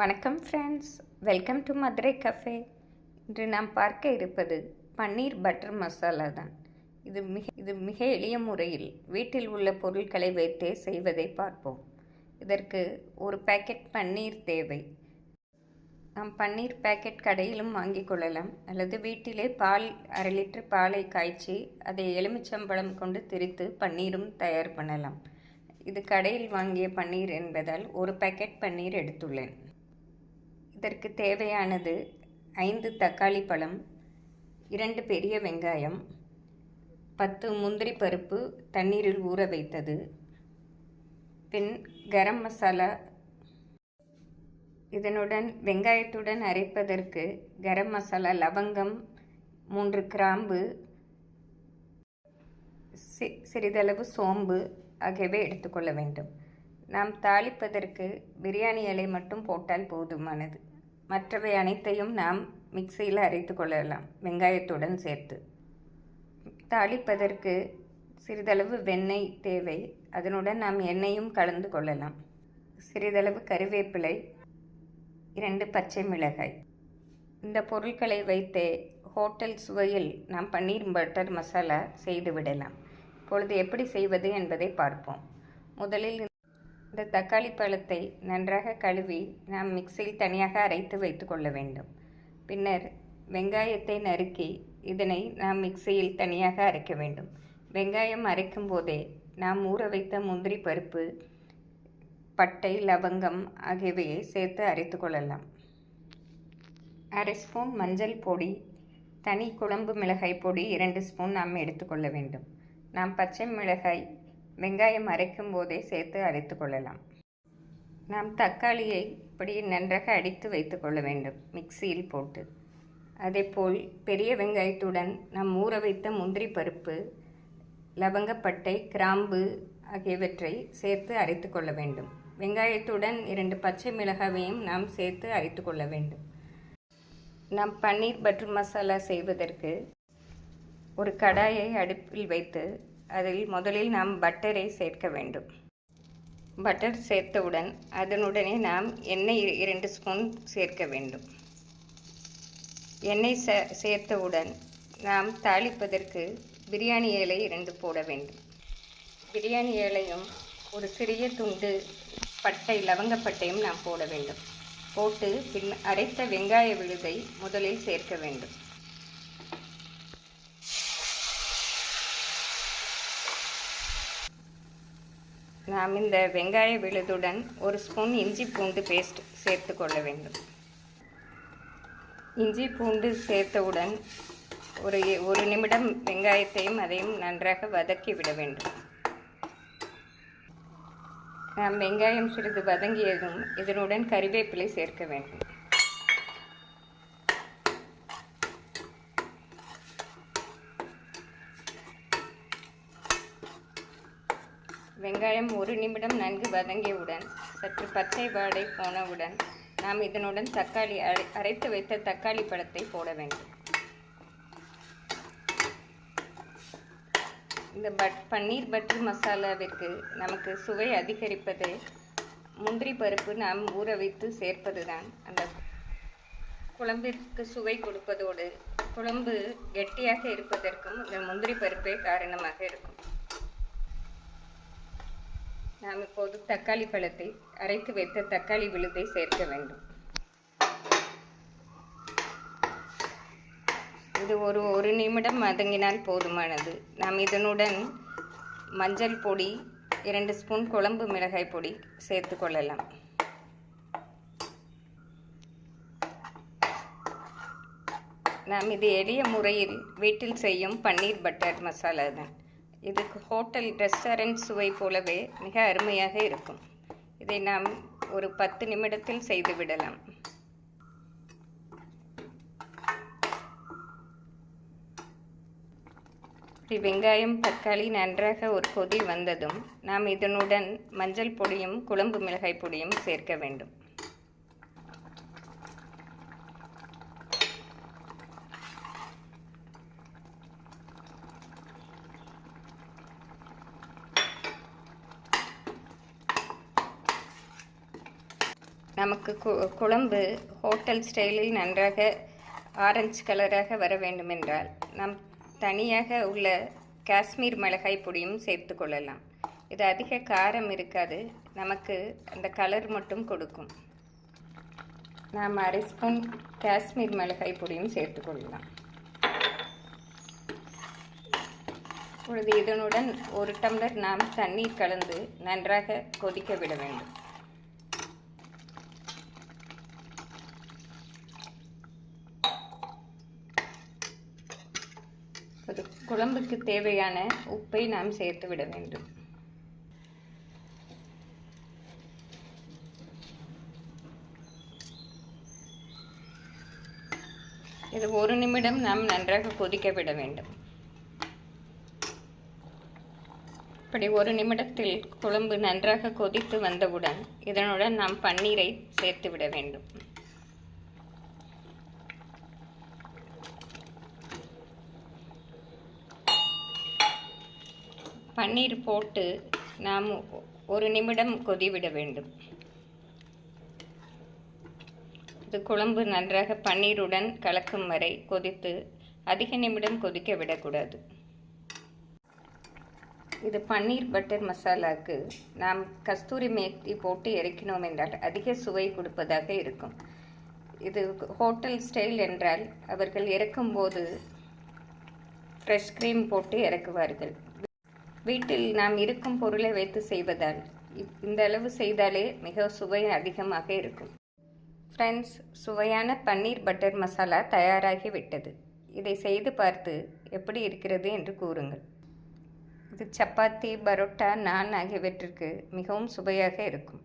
வணக்கம் friends welcome to Madurai cafe இன்று நாம் பார்க்க இருப்பது பன்னீர் பட்டர் மசாலா தான். இது மிக இது மிக எளிய முறையில் வீட்டில் உள்ள பொருட்களை வைத்தே செய்வதை பார்ப்போம். இதற்கு ஒரு பேக்கெட் பன்னீர் தேவை. நாம் பன்னீர் பேக்கெட் கடையிலும் வாங்கிக் கொள்ளலாம். அல்லது வீட்டிலே பால் அரை லிட்டர் பாலை காய்ச்சி அதை எலுமிச்சம்பழம் கொண்டு திரித்து பன்னீரும் தயார் பண்ணலாம். இது கடையில் வாங்கிய பன்னீர் என்பதால் ஒரு பேக்கெட் பன்னீர் எடுத்துள்ளேன். இதற்கு தேவையானது ஐந்து தக்காளி பழம் இரண்டு பெரிய வெங்காயம் பத்து முந்திரி பருப்பு தண்ணீரில் ஊற வைத்தது. பின் கரம் மசாலா. இதனுடன் வெங்காயத்துடன் அரைப்பதற்கு கரம் மசாலா லவங்கம் மூன்று கிராம்பு சி சிறிதளவு சோம்பு ஆகியவை எடுத்துக்கொள்ள வேண்டும். நாம் தாளிப்பதற்கு பிரியாணி இலை மட்டும் போட்டால் போதுமானது. மற்றவை அனைத்தையும் நாம் மிக்சியில் அரைத்து கொள்ளலாம் வெங்காயத்துடன் சேர்த்து. தாளிப்பதற்கு சிறிதளவு வெண்ணெய் தேவை. அதனுடன் நாம் எண்ணெயும் கலந்து கொள்ளலாம். சிறிதளவு கறிவேப்பிலை இரண்டு பச்சை மிளகாய். இந்த பொருட்களை வைத்தே ஹோட்டல் சுவையில் நாம் பன்னீர் பட்டர் மசாலா செய்து விடலாம். இப்பொழுது எப்படி செய்வது என்பதை பார்ப்போம். முதலில் இந்த தக்காளி பழத்தை நன்றாக கழுவி நாம் மிக்சியில் தனியாக அரைத்து வைத்து கொள்ள வேண்டும். பின்னர் வெங்காயத்தை நறுக்கி இதனை நாம் மிக்சியில் தனியாக அரைக்க வேண்டும். வெங்காயம் அரைக்கும் போதே நாம் ஊற வைத்த முந்திரி பருப்பு பட்டை லவங்கம் ஆகியவையை சேர்த்து அரைத்து கொள்ளலாம். அரை ஸ்பூன் மஞ்சள் பொடி தனி குழம்பு மிளகாய் பொடி இரண்டு ஸ்பூன் நாம் எடுத்துக்கொள்ள வேண்டும். நாம் பச்சை மிளகாய் வெங்காயம் அரைக்கும் போதே சேர்த்து அரைத்து கொள்ளலாம். நாம் தக்காளியை இப்படி நன்றாக அடித்து வைத்து கொள்ள வேண்டும் மிக்சியில் போட்டு. அதேபோல் பெரிய வெங்காயத்துடன் நாம் ஊற வைத்த முந்திரி பருப்பு லவங்கப்பட்டை கிராம்பு ஆகியவற்றை சேர்த்து அரைத்து கொள்ள வேண்டும். வெங்காயத்துடன் இரண்டு பச்சை மிளகாவையும் நாம் சேர்த்து அரைத்து கொள்ள வேண்டும். நாம் பன்னீர் பட்டர் மசாலா செய்வதற்கு ஒரு கடாயை அடுப்பில் வைத்து அதில் முதலில் நாம் பட்டரை சேர்க்க வேண்டும். பட்டர் சேர்த்தவுடன் அதனுடனே நாம் எண்ணெய் இரண்டு ஸ்பூன் சேர்க்க வேண்டும். எண்ணெய் சே சேர்த்தவுடன் நாம் தாளிப்பதற்கு பிரியாணி இலை இரண்டு போட வேண்டும். பிரியாணி இலையும் ஒரு சிறிய துண்டு பட்டை லவங்கப்பட்டையும் நாம் போட வேண்டும். போட்டு பின் அரைத்த வெங்காய விழுதை முதலில் சேர்க்க வேண்டும். நாம் இந்த வெங்காய விழுதுடன் ஒரு ஸ்பூன் இஞ்சி பூண்டு பேஸ்ட் சேர்த்து கொள்ள வேண்டும். இஞ்சி பூண்டு சேர்த்தவுடன் ஒரு ஒரு நிமிடம் வெங்காயத்தையும் அதையும் நன்றாக வதக்கி விட வேண்டும். நாம் வெங்காயம் சிறிது வதங்கியதும் இதனுடன் கறிவேப்பிலை சேர்க்க வேண்டும். வெங்காயம் ஒரு நிமிடம் நன்கு வதங்கியவுடன் சற்று பச்சை வாடை போனவுடன் நாம் இதனுடன் தக்காளி அரை அரைத்து வைத்த தக்காளி பழத்தை போட வேண்டும். இந்த பட் பன்னீர் பட்டர் மசாலாவிற்கு நமக்கு சுவை அதிகரிப்பது முந்திரி பருப்பு நாம் ஊற வைத்து சேர்ப்பது தான் அந்த குழம்பிற்கு சுவை கொடுப்பதோடு குழம்பு கெட்டியாக இருப்பதற்கும் இந்த முந்திரி பருப்பே காரணமாக இருக்கும். நாம் இப்போது தக்காளி பழத்தை அரைத்து வைத்த தக்காளி விழுதை சேர்க்க வேண்டும். இது ஒரு ஒரு நிமிடம் மதங்கினால் போதுமானது. நாம் இதனுடன் மஞ்சள் பொடி இரண்டு ஸ்பூன் குழம்பு மிளகாய் பொடி சேர்த்து கொள்ளலாம். நாம் இது எளிய முறையில் வீட்டில் செய்யும் பன்னீர் பட்டர் மசாலா தான். இது ஹோட்டல் ரெஸ்டாரண்ட் சுவை போலவே மிக அருமையாக இருக்கும். இதை நாம் ஒரு பத்து நிமிடத்தில் செய்துவிடலாம் இப்படி வெங்காயம் தக்காளி நன்றாக ஒரு கொதி வந்ததும் நாம் இதனுடன் மஞ்சள் பொடியும் குழம்பு மிளகாய் பொடியும் சேர்க்க வேண்டும். நமக்கு கு- குழம்பு ஹோட்டல் ஸ்டைலில் நன்றாக ஆரஞ்சு கலராக வர வேண்டுமென்றால் நாம் தனியாக உள்ள காஷ்மீர் மிளகாய் பொடியும் சேர்த்து கொள்ளலாம். இது அதிக காரம் இருக்காது. நமக்கு அந்த கலர் மட்டும் கொடுக்கும். நாம் அரை ஸ்பூன் காஷ்மீர் மிளகாய் பொடியும் சேர்த்து கொள்ளலாம். இப்பொழுது இதனுடன் ஒரு டம்ளர் நாம் தண்ணீர் கலந்து நன்றாக கொதிக்க விட வேண்டும் இப்போது குழம்புக்கு தேவையான உப்பை நாம் சேர்த்து விட வேண்டும். இது ஒரு நிமிடம் நாம் நன்றாக கொதிக்க விட வேண்டும். இப்படி ஒரு நிமிடத்தில் குழம்பு நன்றாக கொதித்து வந்தவுடன் இதனுடன் நாம் பன்னீரை சேர்த்து விட வேண்டும். பன்னீர் போட்டு நாம் ஒரு நிமிடம் கொதிவிட வேண்டும். இது குழம்பு நன்றாக பன்னீருடன் கலக்கும் வரை கொதித்து அதிக நிமிடம் கொதிக்க விடக்கூடாது. இது பன்னீர் பட்டர் மசாலாவுக்கு நாம் கஸ்தூரி மேத்தி போட்டு இறக்கினோம் என்றால் அதிக சுவை கொடுப்பதாக இருக்கும். இது ஹோட்டல் ஸ்டைல் என்றால் அவர்கள் இறக்கும்போது ஃப்ரெஷ் க்ரீம் போட்டு இறக்குவார்கள் வீட்டில் நாம் இருக்கும் பொருளை வைத்து செய்வதால் இப்- இந்த அளவு செய்தாலே மிக சுவை அதிகமாக இருக்கும். ஃப்ரெண்ட்ஸ் சுவையான பன்னீர் பட்டர் மசாலா தயாராகி விட்டது. இதை செய்து பார்த்து எப்படி இருக்கிறது என்று கூறுங்கள். இது சப்பாத்தி பரோட்டா நான் ஆகியவற்றிற்கு மிகவும் சுவையாக இருக்கும்.